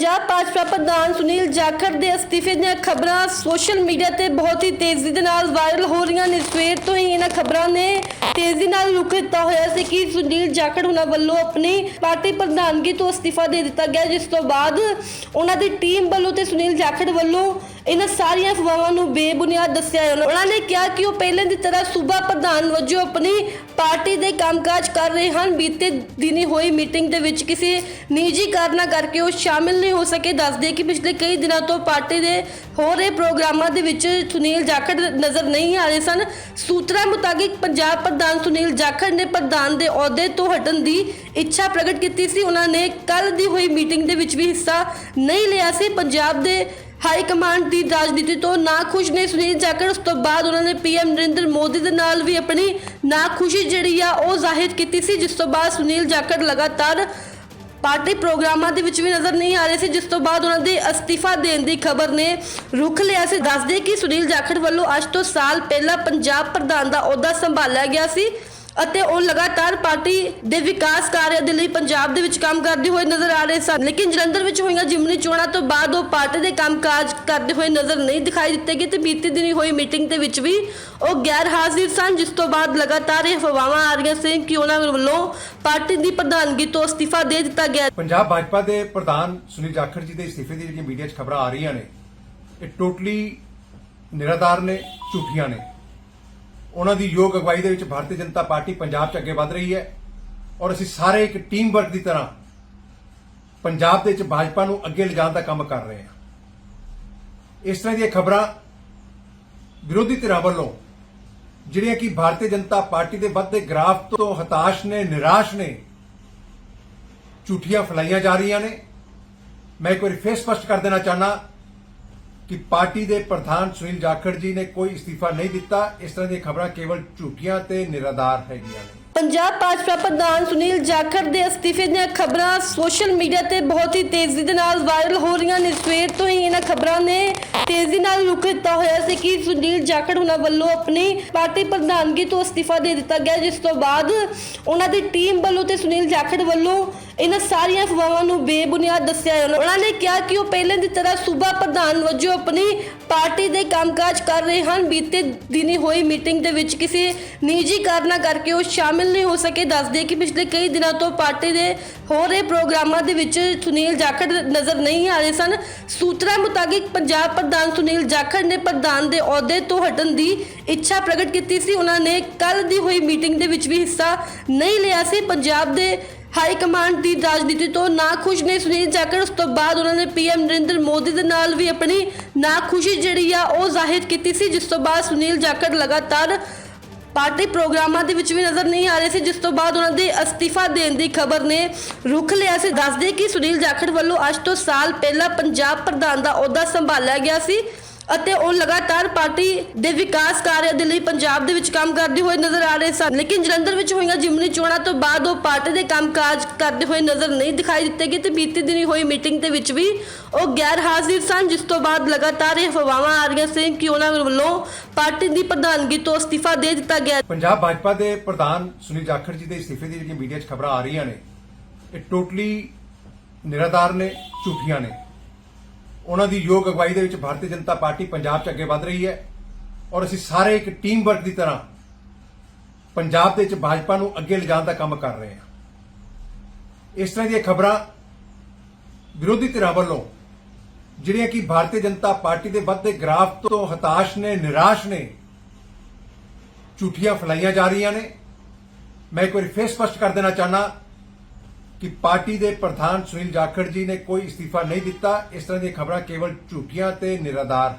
ਪੰਜਾਬ ਭਾਜਪਾ ਪ੍ਰਧਾਨ ਸੁਨੀਲ ਜਾਖੜ ਦੇ ਅਸਤੀਫੇ ਦੀਆਂ ਖਬਰਾਂ ਸੋਸ਼ਲ ਮੀਡੀਆ ਤੇ ਬਹੁਤ ਹੀ ਤੇਜ਼ੀ ਦੇ ਨਾਲ ਵਾਇਰਲ ਹੋ ਰਹੀਆਂ ਨੇ। ਸਵੇਰ ਤੋਂ ਹੀ ਇਹਨਾਂ ਖਬਰਾਂ ਨੇ ਤੇਜ਼ੀ ਨਾਲ ਰੁਕ ਦਿੱਤਾ ਹੋਇਆ ਸੀ ਕਿ ਸੁਨੀਲ ਜਾਖੜ ਉਹਨਾਂ ਵੱਲੋਂ ਆਪਣੀ ਪਾਰਟੀ ਪ੍ਰਧਾਨਗੀ ਤੋਂ ਅਸਤੀਫਾ ਦੇ ਦਿੱਤਾ ਗਿਆ, ਜਿਸ ਤੋਂ ਬਾਅਦ ਉਹਨਾਂ ਦੀ ਟੀਮ ਵੱਲੋਂ ਤੇ ਸੁਨੀਲ ਜਾਖੜ ਵੱਲੋਂ ਇਹਨਾਂ ਸਾਰੀਆਂ ਅਫਵਾਹਾਂ ਨੂੰ ਬੇਬੁਨਿਆਦ ਦੱਸਿਆ ਹੈ। ਉਹਨਾਂ ਨੇ ਕਿਹਾ ਕਿ ਉਹ ਪਹਿਲੇ ਦੀ ਤਰ੍ਹਾਂ ਸੂਬਾ ਪ੍ਰਧਾਨ ਵਜੋਂ ਆਪਣੀ ਪਾਰਟੀ ਦੇ ਕੰਮਕਾਜ ਕਰ ਰਹੇ ਹਨ। ਬੀਤੇ ਦਿਨੀ ਹੋਈ ਮੀਟਿੰਗ ਦੇ ਵਿੱਚ ਕਿਸੇ ਨਿੱਜੀ ਕਾਰਨਾਂ ਕਰਕੇ ਉਹ ਸ਼ਾਮਿਲ ਨਹੀਂ ਹੋ ਸਕੇ। ਦੱਸਦੇ ਕਿ ਪਿਛਲੇ ਕਈ ਦਿਨਾਂ ਤੋਂ ਪਾਰਟੀ ਦੇ ਹੋ ਰਹੇ ਪ੍ਰੋਗਰਾਮਾਂ ਦੇ ਵਿੱਚ ਸੁਨੀਲ ਜਾਖੜ ਨਜ਼ਰ ਨਹੀਂ ਆ ਰਹੇ ਸਨ। ਸੂਤਰਾਂ ਮੁਤਾਬਿਕ ਪੰਜਾਬ ਪ੍ਰਧਾਨ ਸੁਨੀਲ ਜਾਖੜ ਨੇ ਪ੍ਰਧਾਨ ਦੇ ਅਹੁਦੇ ਤੋਂ ਹਟਣ ਦੀ ਇੱਛਾ ਪ੍ਰਗਟ ਕੀਤੀ ਸੀ। ਉਹਨਾਂ ਨੇ ਕੱਲ ਦੀ ਹੋਈ ਮੀਟਿੰਗ ਦੇ ਵਿੱਚ ਵੀ ਹਿੱਸਾ ਨਹੀਂ ਲਿਆ ਸੀ। ਪੰਜਾਬ ਦੇ ਹਾਈ ਕਮਾਂਡ ਦੀ ਰਾਜਨੀਤੀ ਤੋਂ ਨਾਖੁਸ਼ ਨੇ ਸੁਨੀਲ ਜਾਖੜ, ਉਸ ਤੋਂ ਬਾਅਦ ਉਹਨਾਂ ਨੇ ਪੀਐਮ ਨਰਿੰਦਰ ਮੋਦੀ ਦੇ ਨਾਲ ਵੀ ਆਪਣੀ ਨਾਖੁਸ਼ੀ ਜਿਹੜੀ ਆ ਉਹ ਜ਼ਾਹਿਰ ਕੀਤੀ ਸੀ, ਜਿਸ ਤੋਂ ਬਾਅਦ ਸੁਨੀਲ ਜਾਖੜ ਲਗਾਤਾਰ ਪਾਰਟੀ ਪ੍ਰੋਗਰਾਮਾਂ ਦੇ ਵਿੱਚ ਵੀ ਨਜ਼ਰ ਨਹੀਂ ਆ ਰਹੇ ਸੀ, ਜਿਸ ਤੋਂ ਬਾਅਦ ਉਹਨਾਂ ਦੇ ਅਸਤੀਫਾ ਦੇਣ ਦੀ ਖਬਰ ਨੇ ਰੁਖ ਲਿਆ ਸੀ। ਦੱਸਦੇ ਕਿ ਸੁਨੀਲ ਜਾਖੜ ਵੱਲੋਂ ਅੱਜ ਤੋਂ ਸਾਲ ਪਹਿਲਾਂ ਪੰਜਾਬ ਪ੍ਰਧਾਨ ਦਾ ਅਹੁਦਾ ਸੰਭਾਲਿਆ ਗਿਆ ਸੀ। ਅਤੇ ਉਹ ਲਗਾਤਾਰ ਪਾਰਟੀ ਦੇ ਵਿਕਾਸ ਕਾਰਜਾਂ ਦੇ ਲਈ ਪੰਜਾਬ ਦੇ ਵਿੱਚ ਕੰਮ ਕਰਦੇ ਹੋਏ ਨਜ਼ਰ ਆ ਰਹੇ ਸਨ। ਲੇਕਿਨ ਜਲੰਧਰ ਵਿੱਚ ਹੋਈਆਂ ਜਿਮਨੀ ਚੋਣਾਂ ਤੋਂ ਬਾਅਦ ਉਹ ਪਾਰਟੀ ਦੇ ਕੰਮਕਾਜ ਕਰਦੇ ਹੋਏ ਨਜ਼ਰ ਨਹੀਂ ਦਿਖਾਈ ਦਿੱਤੇ ਗਏ ਤੇ ਬੀਤੀ ਦਿਨੀ ਹੋਈ ਮੀਟਿੰਗ ਦੇ ਵਿੱਚ ਵੀ ਉਹ ਗੈਰ ਹਾਜ਼ਰ ਸਨ, ਜਿਸ ਤੋਂ ਬਾਅਦ ਲਗਾਤਾਰ ਇਹ ਅਫਵਾਹਾਂ ਆ ਰਹੀਆਂ ਸੀ ਕਿ ਉਹਨਾਂ ਵੱਲੋਂ ਪਾਰਟੀ ਦੀ ਪ੍ਰਧਾਨਗੀ ਤੋਂ ਅਸਤੀਫਾ ਦੇ ਦਿੱਤਾ ਗਿਆ। ਪੰਜਾਬ ਭਾਜਪਾ ਦੇ ਪ੍ਰਧਾਨ ਸੁਨੀਲ ਜਾਖੜ ਜੀ ਦੇ ਅਸਤੀਫੇ ਦੀ ਜਿਹੜੀਆਂ ਮੀਡੀਆ 'ਚ ਖਬਰਾਂ ਆ ਰਹੀਆਂ ਨੇ, ਇਹ ਟੋਟਲੀ ਨਿਰਾਧਾਰ ਨੇ, ਝੂਠੀਆਂ ਨੇ। ਉਹਨਾਂ ਦੀ ਯੋਗ ਅਗਵਾਈ ਦੇ ਵਿੱਚ ਭਾਰਤੀ ਜਨਤਾ ਪਾਰਟੀ ਪੰਜਾਬ 'ਚ ਅੱਗੇ ਵਧ ਰਹੀ ਹੈ ਔਰ ਅਸੀਂ ਸਾਰੇ ਇੱਕ ਟੀਮ ਵਰਕ ਦੀ ਤਰ੍ਹਾਂ ਪੰਜਾਬ ਦੇ ਵਿੱਚ ਭਾਜਪਾ ਨੂੰ ਅੱਗੇ ਲਿਜਾਣ ਦਾ ਕੰਮ ਕਰ ਰਹੇ ਹਾਂ। ਇਸ ਤਰ੍ਹਾਂ ਦੀਆਂ ਖਬਰਾਂ ਵਿਰੋਧੀ ਧਿਰਾਂ ਵੱਲੋਂ, ਜਿਹੜੀਆਂ ਕਿ ਭਾਰਤੀ ਜਨਤਾ ਪਾਰਟੀ ਦੇ ਵੱਧਦੇ ਗ੍ਰਾਫ ਤੋਂ ਹਤਾਸ਼ ਨੇ, ਨਿਰਾਸ਼ ਨੇ, ਝੂਠੀਆਂ ਫੈਲਾਈਆਂ ਜਾ ਰਹੀਆਂ ਨੇ, ਮੈਂ ਇੱਕ ਵਾਰੀ ਫੇਰ ਸਪਸ਼ਟ ਕਰ ਦੇਣਾ ਚਾਹਨਾ ਕਿ ਪਾਰਟੀ ਦੇ ਪ੍ਰਧਾਨ ਸੁਨੀਲ ਜਾਖੜ ਜੀ ਨੇ ਕੋਈ ਅਸਤੀਫਾ ਨਹੀਂ ਦਿੱਤਾ। ਇਸ ਤਰ੍ਹਾਂ ਦੀਆਂ ਖਬਰਾਂ ਕੇਵਲ ਝੂਠੀਆਂ ਤੇ ਨਿਰਾਧਾਰ ਹੈਗੀਆਂ ਨੇ। ਪੰਜਾਬ ਭਾਜਪਾ ਪ੍ਰਧਾਨ ਸੁਨੀਲ ਜਾਖੜ ਦੇ ਅਸਤੀਫੇ ਦੀਆਂ ਖਬਰਾਂ ਸੋਸ਼ਲ ਮੀਡੀਆ ਤੇ ਬਹੁਤ ਹੀ ਤੇਜ਼ੀ ਦੇ ਨਾਲ ਵਾਇਰਲ ਹੋ ਰਹੀਆਂ ਨੇ। ਸਵੇਰ ਤੋਂ ਹੀ ਇਹਨਾਂ ਖਬਰਾਂ ਨੇ ਤੇਜ਼ੀ ਨਾਲ ਰੁਕ ਦਿੱਤਾ ਹੋਇਆ ਸੀ ਕਿ ਸੁਨੀਲ ਜਾਖੜ ਉਹਨਾਂ ਵੱਲੋਂ ਆਪਣੀ ਪਾਰਟੀ ਪ੍ਰਧਾਨਗੀ ਤੋਂ ਅਸਤੀਫਾ ਦੇ ਦਿੱਤਾ ਗਿਆ, ਜਿਸ ਤੋਂ ਬਾਅਦ ਉਹਨਾਂ ਦੀ ਟੀਮ ਵੱਲੋਂ ਤੇ ਸੁਨੀਲ ਜਾਖੜ ਵੱਲੋਂ ਇਹਨਾਂ ਸਾਰੀਆਂ ਅਫਵਾਹਾਂ ਨੂੰ ਬੇਬੁਨਿਆਦ ਦੱਸਿਆ ਹੈ ਉਹਨਾਂ ਨੇ ਕਿਹਾ ਕਿ ਉਹ ਪਹਿਲੇ ਦੀ ਤਰ੍ਹਾਂ ਸੂਬਾ ਪ੍ਰਧਾਨ ਵਜੋਂ ਆਪਣੀ ਪਾਰਟੀ ਦੇ ਕੰਮਕਾਜ ਕਰ ਰਹੇ ਹਨ। ਬੀਤੇ ਦਿਨੀ ਹੋਈ ਮੀਟਿੰਗ ਦੇ ਵਿੱਚ ਕਿਸੇ ਨਿੱਜੀ ਕਾਰਨਾਂ ਕਰਕੇ ਉਹ ਸ਼ਾਮਿਲ ਨਹੀਂ ਹੋ ਸਕੇ। ਦੱਸਦੇ ਕਿ ਪਿਛਲੇ ਕਈ ਦਿਨਾਂ ਤੋਂ ਪਾਰਟੀ ਦੇ ਹੋ ਰਹੇ ਪ੍ਰੋਗਰਾਮਾਂ ਦੇ ਵਿੱਚ ਸੁਨੀਲ ਜਾਖੜ ਨਜ਼ਰ ਨਹੀਂ ਆ ਰਹੇ ਸਨ। ਸੂਤਰਾਂ ਮੁਤਾਬਿਕ ਪੰਜਾਬ ਪ੍ਰਧਾਨ ਸੁਨੀਲ ਜਾਖੜ ਨੇ ਪ੍ਰਧਾਨ ਦੇ ਅਹੁਦੇ ਤੋਂ ਹਟਣ ਦੀ ਇੱਛਾ ਪ੍ਰਗਟ ਕੀਤੀ ਸੀ। ਉਹਨਾਂ ਨੇ ਕੱਲ ਦੀ ਹੋਈ ਮੀਟਿੰਗ ਦੇ ਵਿੱਚ ਵੀ ਹਿੱਸਾ ਨਹੀਂ ਲਿਆ ਸੀ। ਪੰਜਾਬ ਦੇ ਹਾਈ ਕਮਾਂਡ ਦੀ ਰਾਜਨੀਤੀ ਤੋਂ ਨਾਖੁਸ਼ ਨੇ ਸੁਨੀਲ ਜਾਖੜ, ਉਸ ਤੋਂ ਬਾਅਦ ਉਹਨਾਂ ਨੇ ਪੀਐਮ ਨਰਿੰਦਰ ਮੋਦੀ ਦੇ ਨਾਲ ਵੀ ਆਪਣੀ ਨਾਖੁਸ਼ੀ ਜਿਹੜੀ ਆ ਉਹ ਜ਼ਾਹਿਰ ਕੀਤੀ ਸੀ, ਜਿਸ ਤੋਂ ਬਾਅਦ ਸੁਨੀਲ ਜਾਖੜ ਲਗਾਤਾਰ ਪਾਰਟੀ ਪ੍ਰੋਗਰਾਮਾਂ ਦੇ ਵਿੱਚ ਵੀ ਨਜ਼ਰ ਨਹੀਂ ਆ ਰਹੇ ਸੀ, ਜਿਸ ਤੋਂ ਬਾਅਦ ਉਹਨਾਂ ਦੇ ਅਸਤੀਫਾ ਦੇਣ ਦੀ ਖਬਰ ਨੇ ਰੁਖ ਲਿਆ ਸੀ। ਦੱਸਦੇ ਕਿ ਸੁਨੀਲ ਜਾਖੜ ਵੱਲੋਂ ਅੱਜ ਤੋਂ ਸਾਲ ਪਹਿਲਾਂ ਪੰਜਾਬ ਪ੍ਰਧਾਨ ਦਾ ਅਹੁਦਾ ਸੰਭਾਲਿਆ ਗਿਆ ਸੀ। ਅਤੇ ਉਹ ਲਗਾਤਾਰ ਪਾਰਟੀ ਦੇ ਵਿਕਾਸ ਕਾਰਜਾਂ ਦੇ ਲਈ ਪੰਜਾਬ ਦੇ ਵਿੱਚ ਕੰਮ ਕਰਦੇ ਹੋਏ ਨਜ਼ਰ ਆ ਰਹੇ ਸਨ। ਲੇਕਿਨ ਜਲੰਧਰ ਵਿੱਚ ਹੋਈਆਂ ਜਿਮਨੀ ਚੋਣਾਂ ਤੋਂ ਬਾਅਦ ਉਹ ਪਾਰਟੀ ਦੇ ਕੰਮਕਾਜ ਕਰਦੇ ਹੋਏ ਨਜ਼ਰ ਨਹੀਂ ਦਿਖਾਈ ਦਿੱਤੇ ਗਏ ਤੇ ਬੀਤੀ ਦਿਨੀ ਹੋਈ ਮੀਟਿੰਗ ਦੇ ਵਿੱਚ ਵੀ ਉਹ ਗੈਰ ਹਾਜ਼ਰ ਸਨ, ਜਿਸ ਤੋਂ ਬਾਅਦ ਲਗਾਤਾਰ ਇਹ ਅਫਵਾਹਾਂ ਆ ਰਹੀਆਂ ਸੀ ਕਿ ਉਹਨਾਂ ਵੱਲੋਂ ਪਾਰਟੀ ਦੀ ਪ੍ਰਧਾਨਗੀ ਤੋਂ ਅਸਤੀਫਾ ਦੇ ਦਿੱਤਾ ਗਿਆ। ਪੰਜਾਬ ਭਾਜਪਾ ਦੇ ਪ੍ਰਧਾਨ ਸੁਨੀਲ ਜਾਖੜ ਜੀ ਦੇ ਅਸਤੀਫੇ ਦੀ ਜਿਹੜੀਆਂ ਮੀਡੀਆ 'ਚ ਖਬਰਾਂ ਆ ਰਹੀਆਂ ਨੇ, ਇਹ ਟੋਟਲੀ ਨਿਰਾਧਾਰ ਨੇ, ਝੂਠੀਆਂ ਨੇ। ਉਹਨਾਂ ਦੀ ਯੋਗ ਅਗਵਾਈ ਦੇ ਵਿੱਚ ਭਾਰਤੀ ਜਨਤਾ ਪਾਰਟੀ ਪੰਜਾਬ 'ਚ ਅੱਗੇ ਵਧ ਰਹੀ ਹੈ ਔਰ ਅਸੀਂ ਸਾਰੇ ਇੱਕ ਟੀਮ ਵਰਕ ਦੀ ਤਰ੍ਹਾਂ ਪੰਜਾਬ ਦੇ ਵਿੱਚ ਭਾਜਪਾ ਨੂੰ ਅੱਗੇ ਲਿਜਾਣ ਦਾ ਕੰਮ ਕਰ ਰਹੇ ਹਾਂ। ਇਸ ਤਰ੍ਹਾਂ ਦੀਆਂ ਖਬਰਾਂ ਵਿਰੋਧੀ ਧਿਰਾਂ ਵੱਲੋਂ, ਜਿਹੜੀਆਂ ਕਿ ਭਾਰਤੀ ਜਨਤਾ ਪਾਰਟੀ ਦੇ ਵੱਧਦੇ ਗ੍ਰਾਫ ਤੋਂ ਹਤਾਸ਼ ਨੇ, ਨਿਰਾਸ਼ ਨੇ, ਝੂਠੀਆਂ ਫੈਲਾਈਆਂ ਜਾ ਰਹੀਆਂ ਨੇ, ਮੈਂ ਇੱਕ ਵਾਰੀ ਫੇਰ ਸਪਸ਼ਟ ਕਰ ਦੇਣਾ ਚਾਹਨਾ ਕਿ ਪਾਰਟੀ ਦੇ ਪ੍ਰਧਾਨ ਸੁਨੀਲ ਜਾਖੜ ਜੀ ਨੇ ਕੋਈ ਅਸਤੀਫਾ ਨਹੀਂ ਦਿੱਤਾ। ਇਸ ਤਰ੍ਹਾਂ ਦੀਆਂ ਖਬਰਾਂ ਕੇਵਲ ਝੂਠੀਆਂ ਤੇ ਨਿਰਾਧਾਰ